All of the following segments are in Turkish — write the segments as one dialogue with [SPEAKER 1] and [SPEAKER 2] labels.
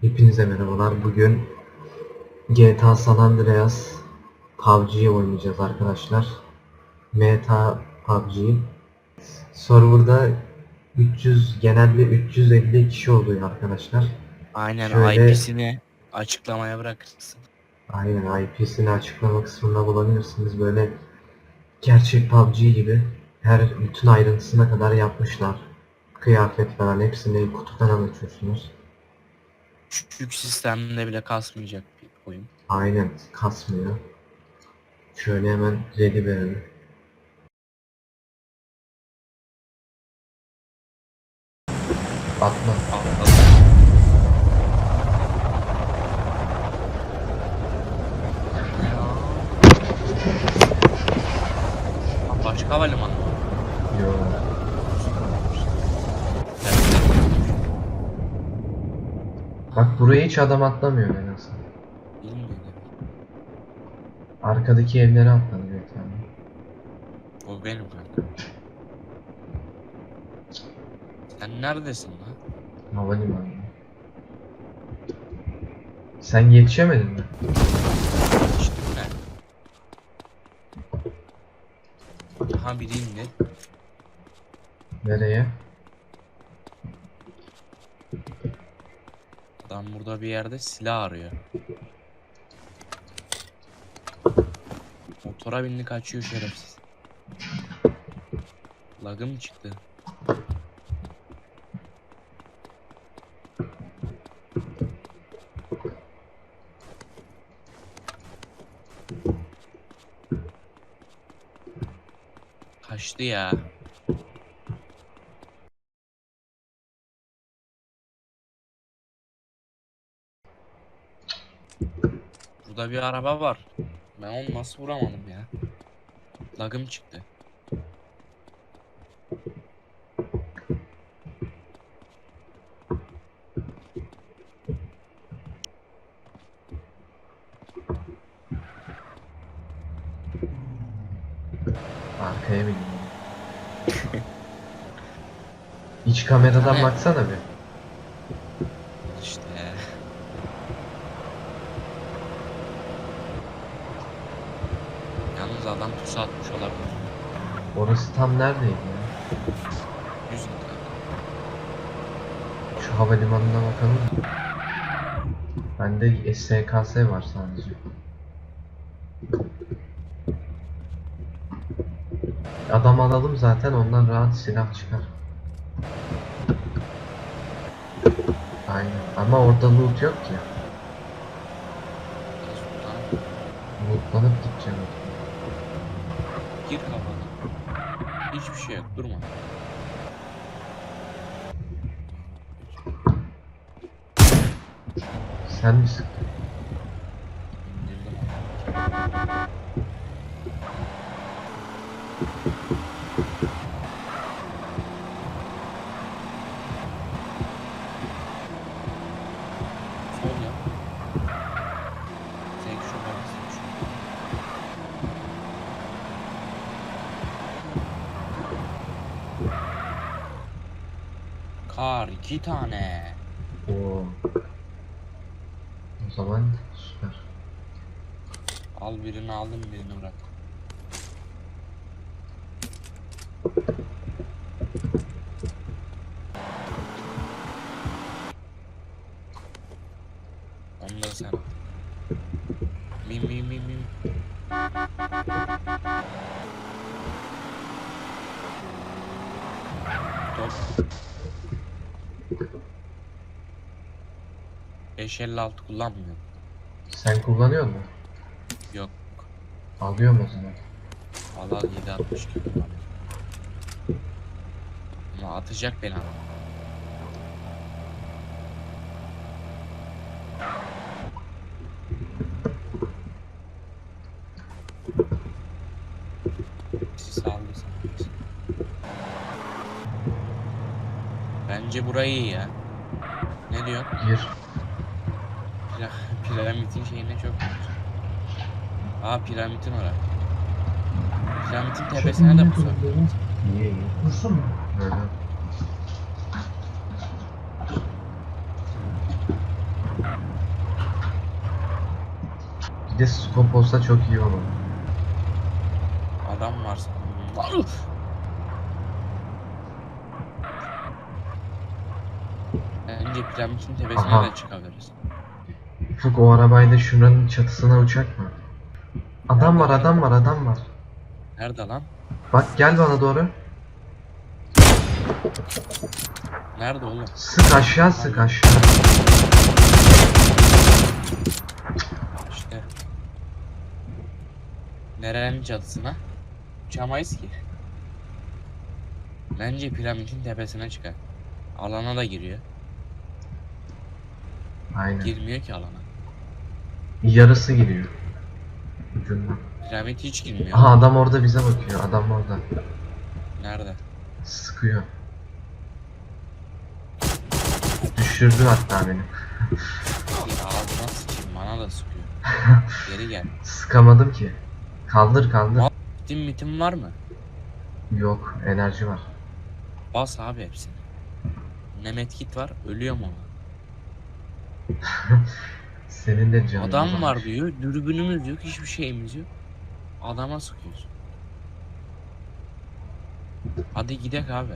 [SPEAKER 1] Hepinize merhabalar. Bugün GTA San Andreas PUBG'yi oynayacağız arkadaşlar. Meta PUBG. Server'da 300 genelde 350 kişi oluyor arkadaşlar.
[SPEAKER 2] Aynen
[SPEAKER 1] Şöyle-
[SPEAKER 2] IP'sini açıklamaya bırakırsın.
[SPEAKER 1] Aynen IP'sini açıklama kısmında bulabilirsiniz. Böyle gerçek PUBG gibi her bütün ayrıntısına kadar yapmışlar. Kıyafet falan hepsini kutudan açıyorsunuz.
[SPEAKER 2] Küçük sistemde bile kasmayacak bir oyun.
[SPEAKER 1] Aynen kasmıyor. Şöyle hemen ready verelim. Atla.
[SPEAKER 2] Atladı. Aa, Başka havalimanı
[SPEAKER 1] buraya hiç adam atlamıyor en azından.
[SPEAKER 2] Bilmiyorum.
[SPEAKER 1] Arkadaki evlere atlanıyor bir tane.
[SPEAKER 2] O benim kanka. Sen neredesin lan?
[SPEAKER 1] Havalimanı. Sen yetişemedin mi?
[SPEAKER 2] İşte ne? Aha biri indi.
[SPEAKER 1] Nereye?
[SPEAKER 2] Adam burada bir yerde silah arıyor. Motora bindi kaçıyor şerefsiz. Lagım çıktı. Kaçtı ya. Burada bir araba var. Ben onu nasıl vuramadım ya? Lagım çıktı.
[SPEAKER 1] Arkaya bindim. İç kameradan
[SPEAKER 2] Ne?
[SPEAKER 1] baksana bir.
[SPEAKER 2] İşte. Adam pusu atmış olabilir.
[SPEAKER 1] Orası tam neredeydi ya?
[SPEAKER 2] Yüzün
[SPEAKER 1] Şu havalimanına bakalım. Bende SKS var sadece. Adam alalım zaten ondan rahat silah çıkar. Aynen ama orada loot yok ki. Lootlanıp gideceğim.
[SPEAKER 2] Gir kafana. Hiçbir şey yok durma.
[SPEAKER 1] Sen mi sıktın?
[SPEAKER 2] Kar iki tane.
[SPEAKER 1] Oo. O zaman süper.
[SPEAKER 2] Al birini aldım birini bırak. Onu da sen. Mim mim mim mim. Top. 556 kullanmıyorum.
[SPEAKER 1] Sen kullanıyor musun?
[SPEAKER 2] Yok.
[SPEAKER 1] Alıyorum o zaman.
[SPEAKER 2] Valla 760 gibi kullanıyorum. Ama atacak beni ama. Bence burayı iyi ya. Ne diyor?
[SPEAKER 1] Gir.
[SPEAKER 2] Pira piramitin şeyine çok Aa piramitin ora. Piramitin tepesine de pusu.
[SPEAKER 1] Niye?
[SPEAKER 3] Pusu mu?
[SPEAKER 1] Nerede? Bir de skop çok iyi olur.
[SPEAKER 2] Adam var. Önce piramitin tepesine
[SPEAKER 1] Aha.
[SPEAKER 2] de çıkabiliriz.
[SPEAKER 1] Ufuk o arabayla şuranın çatısına uçak mı? Adam var adam var adam var.
[SPEAKER 2] Nerede lan?
[SPEAKER 1] Bak gel bana doğru.
[SPEAKER 2] Nerede oğlum?
[SPEAKER 1] Sık aşağı sık aşağı.
[SPEAKER 2] İşte. Nerenin çatısına? Uçamayız ki. Bence piramidin tepesine çıkar. Alana da giriyor.
[SPEAKER 1] Aynen.
[SPEAKER 2] Girmiyor ki alana.
[SPEAKER 1] Yarısı giriyor. Ucundan.
[SPEAKER 2] Piramit hiç girmiyor.
[SPEAKER 1] Aha adam orada bize bakıyor. Adam orada.
[SPEAKER 2] Nerede?
[SPEAKER 1] Sıkıyor. Düşürdü hatta beni.
[SPEAKER 2] Bir ağzına sıçayım bana da sıkıyor. Geri gel.
[SPEAKER 1] Sıkamadım ki. Kaldır kaldır.
[SPEAKER 2] Bitim bitim var mı?
[SPEAKER 1] Yok enerji var.
[SPEAKER 2] Bas abi hepsini. Ne medkit var ölüyorum ona.
[SPEAKER 1] Senin de canın
[SPEAKER 2] Adam var diyor. Dürbünümüz yok. Hiçbir şeyimiz yok. Adama sıkıyorsun. Hadi gidek abi.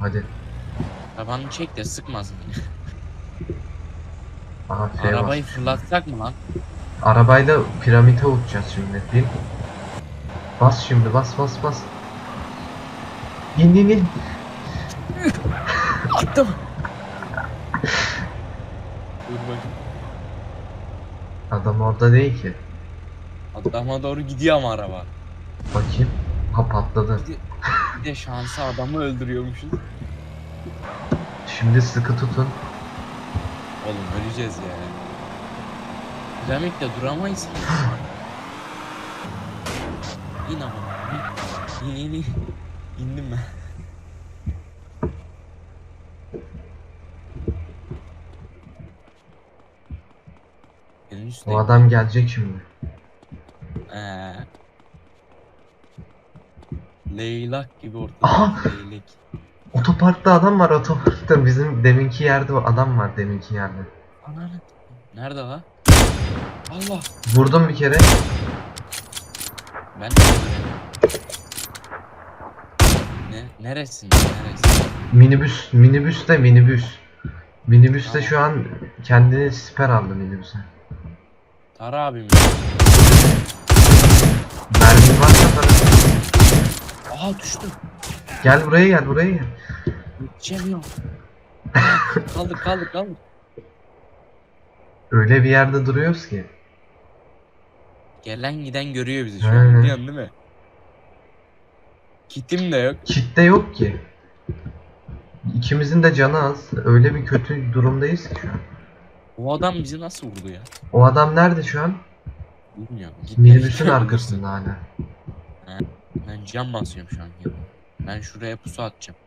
[SPEAKER 1] Hadi.
[SPEAKER 2] Tabanını çek de sıkmasın beni.
[SPEAKER 1] Aha F
[SPEAKER 2] Arabayı
[SPEAKER 1] var.
[SPEAKER 2] fırlatsak mı lan?
[SPEAKER 1] Arabayla piramite uçacağız şimdi. Bin. Bas şimdi bas bas bas. İn in in.
[SPEAKER 2] Attım. Dur bakayım.
[SPEAKER 1] Adam orada değil ki.
[SPEAKER 2] Adama doğru gidiyor ama araba.
[SPEAKER 1] Bakayım. Ha patladı.
[SPEAKER 2] Bir de, bir de şansı adamı öldürüyormuşuz.
[SPEAKER 1] Şimdi sıkı tutun.
[SPEAKER 2] Oğlum öleceğiz yani. Piramitte duramayız ki. İn ama. İn in in. İndim ben.
[SPEAKER 1] O adam gelecek şimdi.
[SPEAKER 2] Ee. Leylak gibi ortada.
[SPEAKER 1] Aha!
[SPEAKER 2] Leylek.
[SPEAKER 1] Otoparkta adam var otoparkta. Bizim deminki yerde adam var deminki yerde.
[SPEAKER 2] Ananı. Nerede la? Allah.
[SPEAKER 1] Vurdum bir kere.
[SPEAKER 2] Ben de Ne? Neresin? Neresi?
[SPEAKER 1] Minibüs, minibüs de minibüs. Minibüs de şu an kendini siper aldı minibüse.
[SPEAKER 2] Tara abim.
[SPEAKER 1] Mermin varsa para.
[SPEAKER 2] Aha düştüm.
[SPEAKER 1] Gel buraya gel buraya gel.
[SPEAKER 2] Yetişemiyorum. kaldır kaldır kaldır.
[SPEAKER 1] Öyle bir yerde duruyoruz ki.
[SPEAKER 2] Gelen giden görüyor bizi şu an. Biliyorsun değil mi? Kitim de yok.
[SPEAKER 1] Kitle yok ki. İkimizin de canı az. Öyle bir kötü durumdayız ki şu an.
[SPEAKER 2] O adam bizi nasıl vurdu ya?
[SPEAKER 1] O adam nerede şu an?
[SPEAKER 2] Bilmiyorum. Gitmek
[SPEAKER 1] Minibüsün arkasında hala.
[SPEAKER 2] Ben cam basıyorum şu an. Ben şuraya pusu atacağım.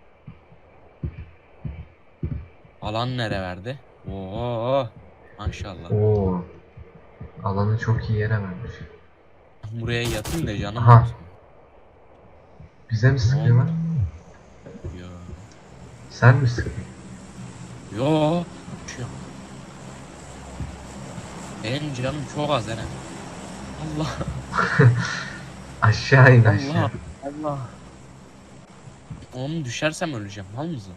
[SPEAKER 2] Alan nere verdi? Oo maşallah.
[SPEAKER 1] Oo. Alanı çok iyi yere vermiş.
[SPEAKER 2] Buraya yatayım da canım.
[SPEAKER 1] Aha.
[SPEAKER 2] olsun.
[SPEAKER 1] Bize mi sıkıyorlar?
[SPEAKER 2] Yo.
[SPEAKER 1] Sen mi sıkıyorsun?
[SPEAKER 2] Yo. Şu. Benim canım çok az Eren. Allah
[SPEAKER 1] Aşağı in
[SPEAKER 2] Allah
[SPEAKER 1] aşağı.
[SPEAKER 2] Allah. Onu düşersem öleceğim. Mal mısın?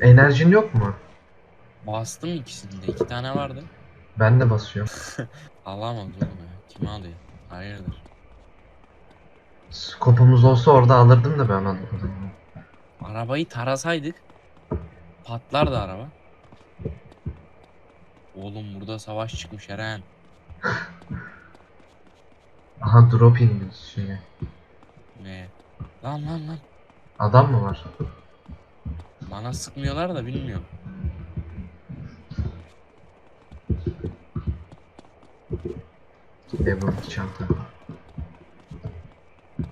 [SPEAKER 1] Enerjin yok mu?
[SPEAKER 2] Bastım ikisinde. iki tane vardı.
[SPEAKER 1] Ben de basıyorum.
[SPEAKER 2] Alamadım oğlum ya. Kim alıyor? Hayırdır?
[SPEAKER 1] Skopumuz olsa orada alırdım da ben onu.
[SPEAKER 2] Arabayı tarasaydık patlardı araba. Oğlum burada savaş çıkmış Eren.
[SPEAKER 1] Aha drop indi şeye.
[SPEAKER 2] Ne? Lan lan lan.
[SPEAKER 1] Adam mı var?
[SPEAKER 2] Bana sıkmıyorlar da bilmiyorum.
[SPEAKER 1] E bu çanta.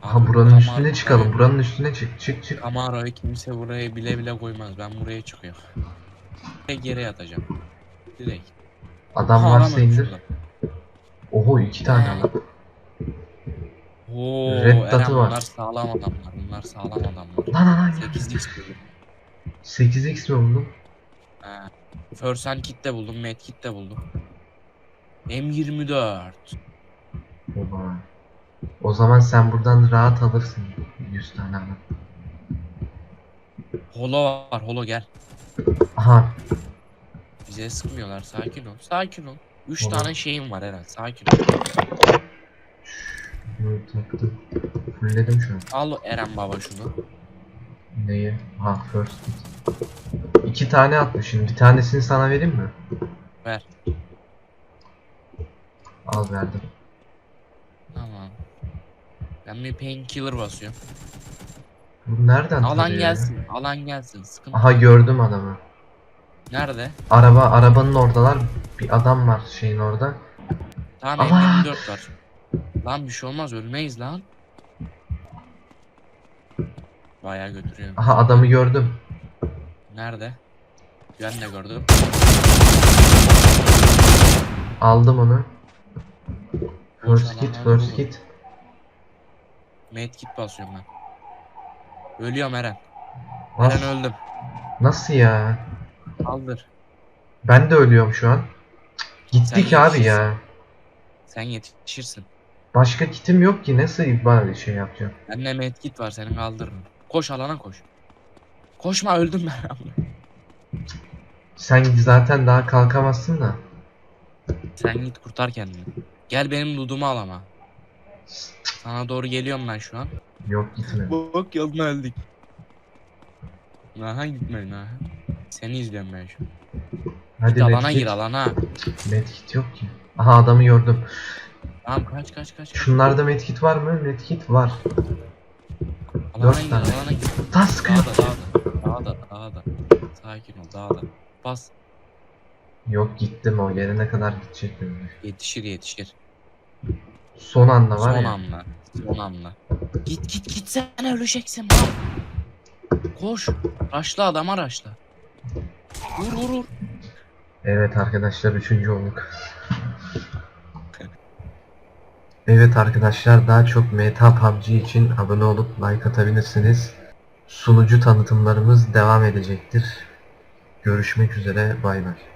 [SPEAKER 1] Aha buranın üstüne çıkalım. Buranın üstüne çık çık çık.
[SPEAKER 2] Camaro'yu kimse buraya bile bile koymaz. Ben buraya çıkıyorum. Direkt yere yatacağım. Direkt.
[SPEAKER 1] Adam
[SPEAKER 2] Aha,
[SPEAKER 1] varsa indir. Oho iki tane adam.
[SPEAKER 2] Oo,
[SPEAKER 1] Red
[SPEAKER 2] Eren
[SPEAKER 1] dot'u var.
[SPEAKER 2] bunlar sağlam adamlar. Bunlar sağlam adamlar.
[SPEAKER 1] Lan lan lan.
[SPEAKER 2] 8 x
[SPEAKER 1] 8x mi buldum?
[SPEAKER 2] First hand kit de buldum, med kit de buldum. M24.
[SPEAKER 1] Oba. O zaman sen buradan rahat alırsın 100 tane adam.
[SPEAKER 2] Holo var holo gel.
[SPEAKER 1] Aha
[SPEAKER 2] Bize sıkmıyorlar sakin ol. Sakin ol. 3
[SPEAKER 1] Tamam.
[SPEAKER 2] tane şeyim var herhalde sakin ol.
[SPEAKER 1] bunu taktım. Fullledim şu an.
[SPEAKER 2] Al Eren baba şunu.
[SPEAKER 1] Neyi? Ha first hit. İki tane atmışım. Bir tanesini sana vereyim mi?
[SPEAKER 2] Ver.
[SPEAKER 1] Al verdim.
[SPEAKER 2] Tamam. Ben bir painkiller basıyorum.
[SPEAKER 1] Bu nereden
[SPEAKER 2] Alan
[SPEAKER 1] tarıyor ya?
[SPEAKER 2] gelsin. Alan gelsin. Sıkıntı.
[SPEAKER 1] Aha gördüm adamı.
[SPEAKER 2] Nerede?
[SPEAKER 1] Araba arabanın oradalar. Bir adam var şeyin orada.
[SPEAKER 2] Tamam! M24 var. Lan bir şey olmaz ölmeyiz lan. Bayağı götürüyorum.
[SPEAKER 1] Aha adamı gördüm.
[SPEAKER 2] Nerede? Ben de gördüm.
[SPEAKER 1] Aldım onu. First
[SPEAKER 2] alanlar
[SPEAKER 1] first
[SPEAKER 2] dolu.
[SPEAKER 1] hit.
[SPEAKER 2] Medkit basıyorum ben. Ölüyorum Eren. Eren öldüm.
[SPEAKER 1] nasıl ya?
[SPEAKER 2] Kaldır.
[SPEAKER 1] Ben de ölüyorum şu an. Cık,
[SPEAKER 2] Sen
[SPEAKER 1] Gittik abi ya.
[SPEAKER 2] Sen yetişirsin.
[SPEAKER 1] Başka kitim yok ki nasıl bana şey yapacağım?
[SPEAKER 2] Bende medkit var seni kaldırırım. Koş alana koş. Koşma öldüm ben.
[SPEAKER 1] Sen zaten daha kalkamazsın da.
[SPEAKER 2] Sen git kurtar kendini. Gel benim ludumu al ama. Sana doğru geliyorum ben şu an.
[SPEAKER 1] Yok gitme.
[SPEAKER 2] Bak yoluna öldük. Aha gitmeyin ha. Seni izliyorum ben şu an.
[SPEAKER 1] Hadi
[SPEAKER 2] Git alana
[SPEAKER 1] medkit.
[SPEAKER 2] gir alana.
[SPEAKER 1] Medkit yok ki. Aha adamı gördüm.
[SPEAKER 2] Tamam kaç kaç kaç.
[SPEAKER 1] Şunlarda medkit var mı? Medkit var.
[SPEAKER 2] Alana
[SPEAKER 1] dört
[SPEAKER 2] gir
[SPEAKER 1] tane.
[SPEAKER 2] alana gir.
[SPEAKER 1] Lan sıkıyor.
[SPEAKER 2] Dağda dağda. Dağda dağda. Sakin ol dağda. Bas.
[SPEAKER 1] Yok gittim o gelene kadar gidecek benim.
[SPEAKER 2] Yetişir yetişir.
[SPEAKER 1] Son anda var
[SPEAKER 2] Son
[SPEAKER 1] ya.
[SPEAKER 2] anla. Son anla. Git git git sen öleceksin lan. Koş. Raşla adama raşla. Vur vur vur.
[SPEAKER 1] Evet arkadaşlar üçüncü olduk. Evet arkadaşlar daha çok Meta PUBG için abone olup like atabilirsiniz. Sunucu tanıtımlarımız devam edecektir. Görüşmek üzere bay bay.